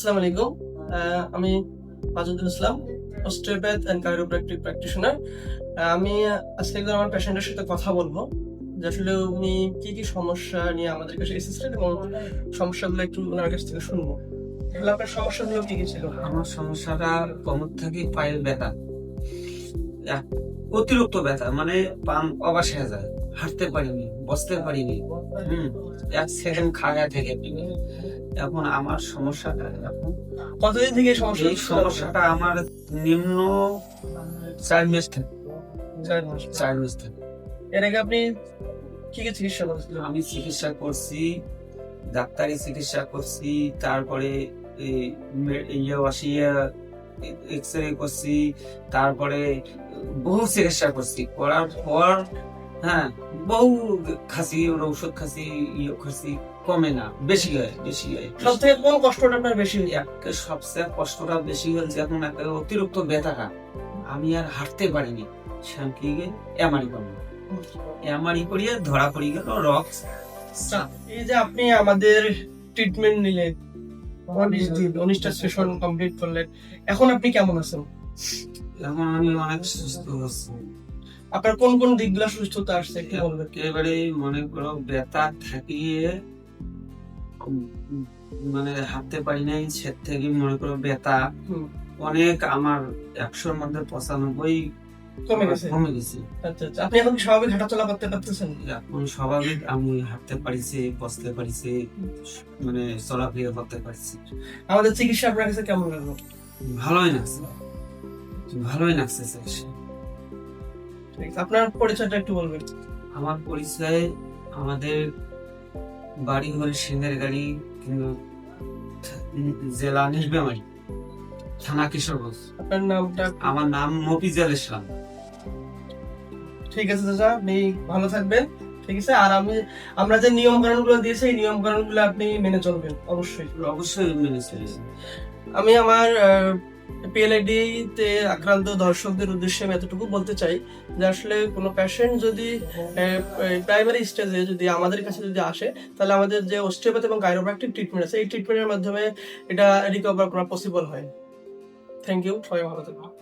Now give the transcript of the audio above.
আসসালামু আলাইকুম। আমি Majudul Islam osteopath and chiropractic practitioner আমি আজকে আমার পেশেন্টের সাথে কথা বলব। যে আসলে উনি কি কি সমস্যা নিয়ে আমাদের কাছে এসেছিলেন এবং সমস্যাগুলো একটু ওনার কাছ থেকে শুনব। আপনার সমস্যাগুলো কি কি ছিল? আমার সমস্যাটা কমর থেকে পায়ের ব্যথা। অতিরিক্ত ব্যথা মানে পাম অবাস হয়ে যায়। হাঁটতে পারিনি বসতে পারিনি। হুম। এক সেকেন্ড খাওয়া থেকে এখন আমার সমস্যাটা এখন কতদিন থেকে সমস্যা? এই সমস্যাটা আমার নিম্ন চার মাস থেকে। চার মাস। থেকে। এর আগে আপনি কি কি চিকিৎসা করেছিলেন? আমি চিকিৎসা করছি ডাক্তারি চিকিৎসা করছি তারপরে ইয়ে আসিয়া এক্স রে করছি তারপরে বহু চিকিৎসা করছি। করার পর হ্যাঁ বহু খাসি ওর ঔষধ খাসি ইয়ে খাসি কমে না বেশি হয় বেশি হয়। সব থেকে কোন কষ্টটা আপনার বেশি একটা সবচেয়ে কষ্টটা বেশি হয়েছে এখন একটা অতিরিক্ত ব্যথাটা আমি আর হাঁটতে পারিনি। শ্যামকি এমারি করব এমারি করিয়ে ধরা পড়ে গেল রক্স। আচ্ছা, এই যে আপনি আমাদের ট্রিটমেন্ট নিলেন উনিশ দিন উনিশটা সেশন কমপ্লিট করলেন এখন আপনি কেমন আছেন? এখন আমি অনেক সুস্থ হচ্ছি আপনার কোন কোন দিকগুলো সুস্থতা আসছে একটু বলবেন? একেবারে মনে করো ব্যথা থাকিয়ে মানে হাঁটতে পারি নাই সে থেকে মনে করো ব্যথা। অনেক আমার একশোর মধ্যে পঁচানব্বই কমে গেছে? কমে গেছে। আচ্ছা আচ্ছা। আপনি এখন স্বাভাবিক হাঁটাচলা করতে পারতেছেন? এখন স্বাভাবিক আমি হাঁটতে পারিছি বসতে পারিছি মানে চলাফেরা করতে পারছি। আমাদের চিকিৎসা আপনার কাছে কেমন লাগল? ভালোই লাগছে। ভালোই লাগছে চিকিৎসা। ঠিক আছে, আপনার পরিচয়টা একটু বলবেন। আমার পরিচয় আমাদের বাড়ি হল সিংহের গাড়ি কিন্তু জেলা নির্বামারি থানা কিশোরগঞ্জ আপনার নামটা? আমার নাম মফিজাল ইসলাম। ঠিক আছে চাচা আপনি ভালো থাকবেন। ঠিক আছে আর আমি আমরা যে নিয়ম কানুনগুলো দিয়েছি এই নিয়ম কানুনগুলো আপনি মেনে চলবেন অবশ্যই। অবশ্যই মেনে চলেছি আমি আমার পিএলআইডি তে আক্রান্ত দর্শকদের উদ্দেশ্যে আমি এতটুকু বলতে চাই যে আসলে কোনো প্যাশেন্ট যদি প্রাইমারি স্টেজে যদি আমাদের কাছে যদি আসে, তাহলে আমাদের যে অস্ট্রিওপ্যাথ এবং কাইরোপ্র্যাকটিক ট্রিটমেন্ট আছে, এই ট্রিটমেন্টের মাধ্যমে এটা রিকভার করা পসিবল হয়। থ্যাংক ইউ সবাই ভালো থাকবেন।